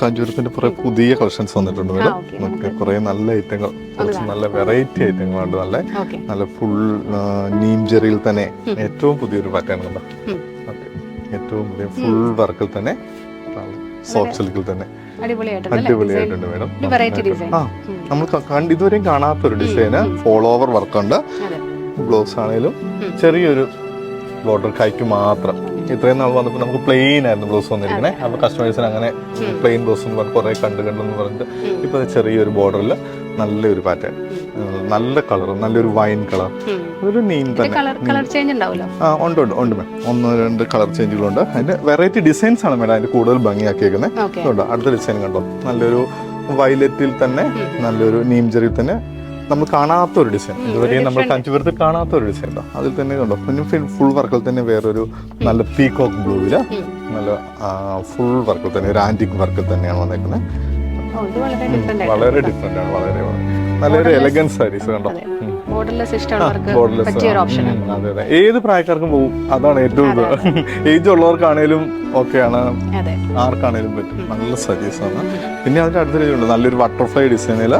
കാഞ്ചൂരത്തിന്റെ കുറെ പുതിയ കളക്ഷൻസ് വന്നിട്ടുണ്ട് മേഡം. നമുക്ക് കുറെ നല്ല ഐറ്റങ്ങൾ കുറച്ച് നല്ല വെറൈറ്റി ഐറ്റങ്ങളുണ്ട് നല്ല നല്ല ഫുൾ നീം ജെറിയിൽ തന്നെ ഏറ്റവും പുതിയൊരു പാറ്റേൺ ഉണ്ട്. ഏറ്റവും പുതിയ ഫുൾ വർക്കിൽ തന്നെ സോഫ്റ്റ് സിൽക്കിൽ തന്നെ. അടിപൊളിയായിട്ടുണ്ട് മേഡം. ഒരു ആ നമ്മൾ കണ്ട് ഇതുവരെയും കാണാത്തൊരു ഡിസൈന് ഫോളോവർ വർക്കുണ്ട് ബ്ലൗസ് ആണെങ്കിലും ചെറിയൊരു ബോർഡർ കൈക്ക് മാത്രം. ഇത്രയും നാൾ വന്നപ്പോൾ നമുക്ക് പ്ലെയിൻ ആയിരുന്നു ബ്ലൗസ് വന്നിരിക്കണേ. അപ്പോൾ കസ്റ്റമേഴ്സിന് അങ്ങനെ പ്ലെയിൻ ബ്ലൗസ് എന്ന് പറഞ്ഞ് കുറേ കണ്ട് കണ്ടെന്ന് പറഞ്ഞിട്ട് ഇപ്പോൾ ചെറിയൊരു ബോർഡറിൽ നല്ലൊരു പാറ്റേൺ നല്ല കളർ നല്ലൊരു വൈൻ കളർ ഒരു നീൻ തന്നെ. ആ ഉണ്ട് ഉണ്ട് ഉണ്ട് മാം ഒന്ന് രണ്ട് കളർ ചേഞ്ചുകളുണ്ട് അതിന്റെ വെറൈറ്റി ഡിസൈൻസ് ആണ് മാഡം അതിന്റെ കൂടുതൽ ഭംഗിയാക്കിയേക്കുന്നത് അടുത്ത ഡിസൈൻ കണ്ടോ? നല്ലൊരു വയലറ്റിൽ തന്നെ നല്ലൊരു നീം ജെറിയിൽ തന്നെ നമ്മൾ കാണാത്ത ഒരു ഡിസൈൻ ഇതുവരെയും നമ്മൾ കഞ്ചിപുരത്ത് കാണാത്ത ഒരു ഡിസൈൻ ഉണ്ടോ? അതിൽ തന്നെ കണ്ടോ? പിന്നെ ഫുൾ വർക്കിൽ തന്നെ വേറൊരു നല്ല പീകോക്ക് ബ്ലൂവിൽ നല്ല ഫുൾ വർക്കിൽ തന്നെ ഒരു ആന്റിക് വർക്കിൽ തന്നെയാണ് ഇത് വളരെ ഡിഫറെന്റ് വളരെ ഡിഫറെന്റ് ആണ് വളരെ നല്ലൊരു എലഗൻസ് സാരീസ് കണ്ടോ ബോർഡർലെസ് പറ്റിയ ഒരു ഓപ്ഷൻ അതെ അതെ. ഏത് പ്രായക്കാർക്കും പോകും അതാണ് ഏറ്റവും ഇത്. ഏജ് ഉള്ളവർക്കാണേലും ഓക്കെയാണ് ആർക്കാണേലും പറ്റും. നല്ല സജീസ് ആണ്. പിന്നെ അതിന്റെ അടുത്ത ഉണ്ട് നല്ലൊരു ബട്ടർഫ്ലൈ ഡിസൈനിൽ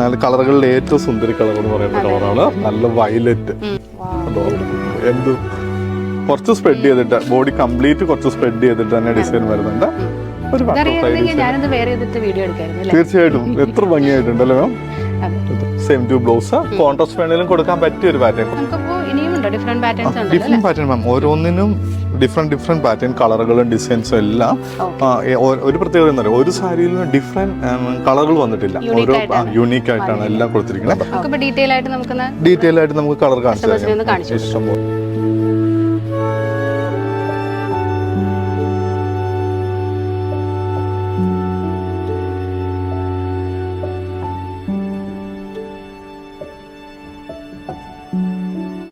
നല്ല കളറുകളിൽ ഏറ്റവും സുന്ദരി കളർ എന്ന് പറയുന്ന കളറാണ്. നല്ല വയലറ്റ് എന്ത്? കുറച്ച് സ്പ്രെഡ് ചെയ്തിട്ട് ബോഡി കംപ്ലീറ്റ് കുറച്ച് സ്പ്രെഡ് ചെയ്തിട്ട് തന്നെ ഡിസൈൻ വരുന്നുണ്ട്. ഒരു ബട്ടർഫ്ലൈ തീർച്ചയായിട്ടും. എത്ര ഭംഗിയായിട്ടുണ്ടല്ലോ ma'am same to blouse contrast വേണേലും കൊടുക്കാൻ പറ്റിയ ഒരു പാറ്റേൺ ഡിഫറെന്റ് പാറ്റേൺ മാം ഓരോന്നിനും ഡിഫറെന്റ് ഡിഫറെന്റ് പാറ്റേൺ കളറുകളും ഡിസൈൻസും എല്ലാം ഒരു പ്രത്യേകത എന്താ പറയുക ഒരു സാരിയിൽ നിന്ന് ഡിഫറെന്റ് കളറുകൾ വന്നിട്ടില്ല. ഓരോ. യൂണീക്ക് ആയിട്ടാണ്. എല്ലാം കൊടുത്തിരിക്കുന്നത്. ഡീറ്റെയിൽ ആയിട്ട് നമുക്ക് കളർ കാണിച്ചു തരാം. കാണിച്ചു ഇഷ്ടം പോലെ